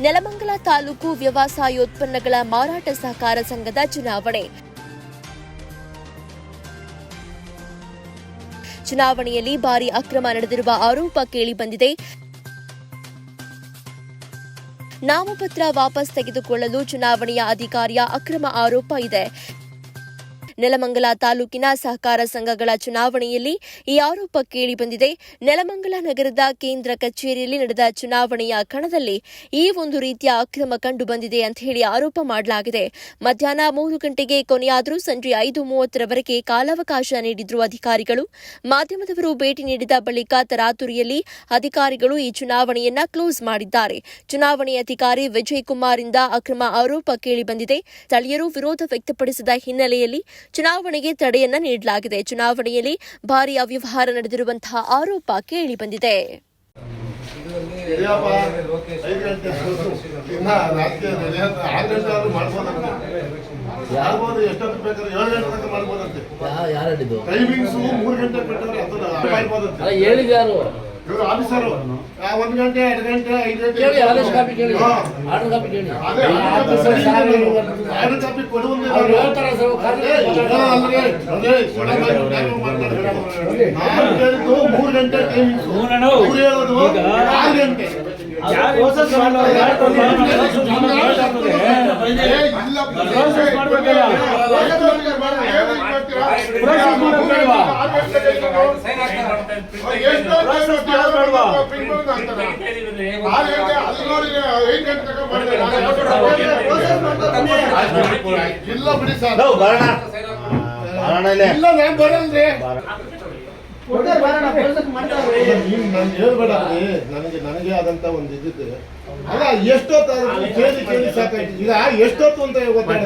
ನೆಲಮಂಗಲ ತಾಲೂಕು ವ್ಯವಸಾಯೋತ್ಪನ್ನಗಳ ಮಾರಾಟ ಸಹಕಾರ ಸಂಘದ ಚುನಾವಣೆ. ಚುನಾವಣೆಯಲ್ಲಿ ಭಾರಿ ಅಕ್ರಮ ನಡೆದಿರುವ ಆರೋಪ ಕೇಳಿಬಂದಿದೆ ನಾಮಪತ್ರ ವಾಪಸ್ ತೆಗೆದುಕೊಳ್ಳಲು ಚುನಾವಣೆಯ ಅಧಿಕಾರಿಯ ಅಕ್ರಮ ಆರೋಪ ಇದೆ. ನೆಲಮಂಗಲ ತಾಲೂಕಿನ ಸಹಕಾರ ಸಂಘಗಳ ಚುನಾವಣೆಯಲ್ಲಿ ಈ ಆರೋಪ ಕೇಳಿಬಂದಿದೆ ನೆಲಮಂಗಲ ನಗರದ ಕೇಂದ್ರ ಕಚೇರಿಯಲ್ಲಿ ನಡೆದ ಚುನಾವಣೆಯ ಕಣದಲ್ಲಿ ಈ ಒಂದು ರೀತಿಯ ಅಕ್ರಮ ಕಂಡು ಬಂದಿದೆ ಅಂತ ಹೇಳಿ ಆರೋಪ ಮಾಡಲಾಗಿದೆ. ಮಧ್ಯಾಹ್ನ ಮೂರು ಗಂಟೆಗೆ ಕೊನೆಯಾದರೂ ಸಂಜೆ ಐದು ಮೂವತ್ತರವರೆಗೆ ಕಾಲಾವಕಾಶ ನೀಡಿದ್ರು ಅಧಿಕಾರಿಗಳು. ಮಾಧ್ಯಮದವರು ಭೇಟಿ ನೀಡಿದ ಬಳಿಕ ತರಾತುರಿಯಲ್ಲಿ ಅಧಿಕಾರಿಗಳು ಈ ಚುನಾವಣೆಯನ್ನ ಕ್ಲೋಸ್ ಮಾಡಿದ್ದಾರೆ. ಚುನಾವಣೆ ಅಧಿಕಾರಿ ವಿಜಯ್ ಕುಮಾರ್ ಇಂದ ಅಕ್ರಮ ಆರೋಪ ಕೇಳಿಬಂದಿದೆ ಸ್ಥಳೀಯರು ವಿರೋಧ ವ್ಯಕ್ತಪಡಿಸಿದ ಹಿನ್ನೆಲೆಯಲ್ಲಿ ಚುನಾವಣೆಗೆ ತಡೆಯನ್ನ ನೀಡಲಾಗಿದೆ. ಚುನಾವಣೆಯಲ್ಲಿ ಭಾರಿ ಅವ್ಯವಹಾರ ನಡೆದಿರುವಂತಹ ಆರೋಪ ಕೇಳಿಬಂದಿದೆ ಐದು ಗಂಟೆ ಎಷ್ಟೊತ್ತು ಬೇಕಾದ್ರೆ ಏಳು ತನಕ ಮಾಡ್ಬೋದಂತೆ ಟೈಮಿಂಗ್ಸ್ ಮೂರು ಮಾಡ್ಬೋದಂತೆ ಇವರು ಆಫೀಸರು. ಎರಡು ಗಂಟೆ ಐದು ಗಂಟೆ. ಕೇಳಿ ಆದೇಶ ಕಾಪಿ ಕೇಳಿ. ಆರ್ಡರ್ ಕಾಪಿ ಕೇಳಿ. ಆರ್ಡರ್ ಕಾಪಿ ಕೊಡುವಂತೆ ಹೇಳ್ತಾರೆ ಮೂರು ಗಂಟೆ ಟೈಮಿಂಗ್ಸ್ ಇಲ್ಲ, ಬಿಡಿ ಸರ್. ನಾವು ಬರೋಣ ಬರೋಣ ಇಲ್ಲೇ. ಇಲ್ಲ ನಾನು ಬರಲ್ರಿ? ನೀನ್ ಹೇಳ್ಬೇಡ ನನಗೆ ನನಗೆ ಆದಂತ ಒಂದು ಇದಿದೆ. ಅಲ್ಲ ಎಷ್ಟೊತ್ತು ಕೇಳಿ ಕೇಳಿ ಸಾಕಾಯ್ತು. ಈಗ ಎಷ್ಟೊತ್ತು ಅಂತ ಗೊತ್ತಾಗ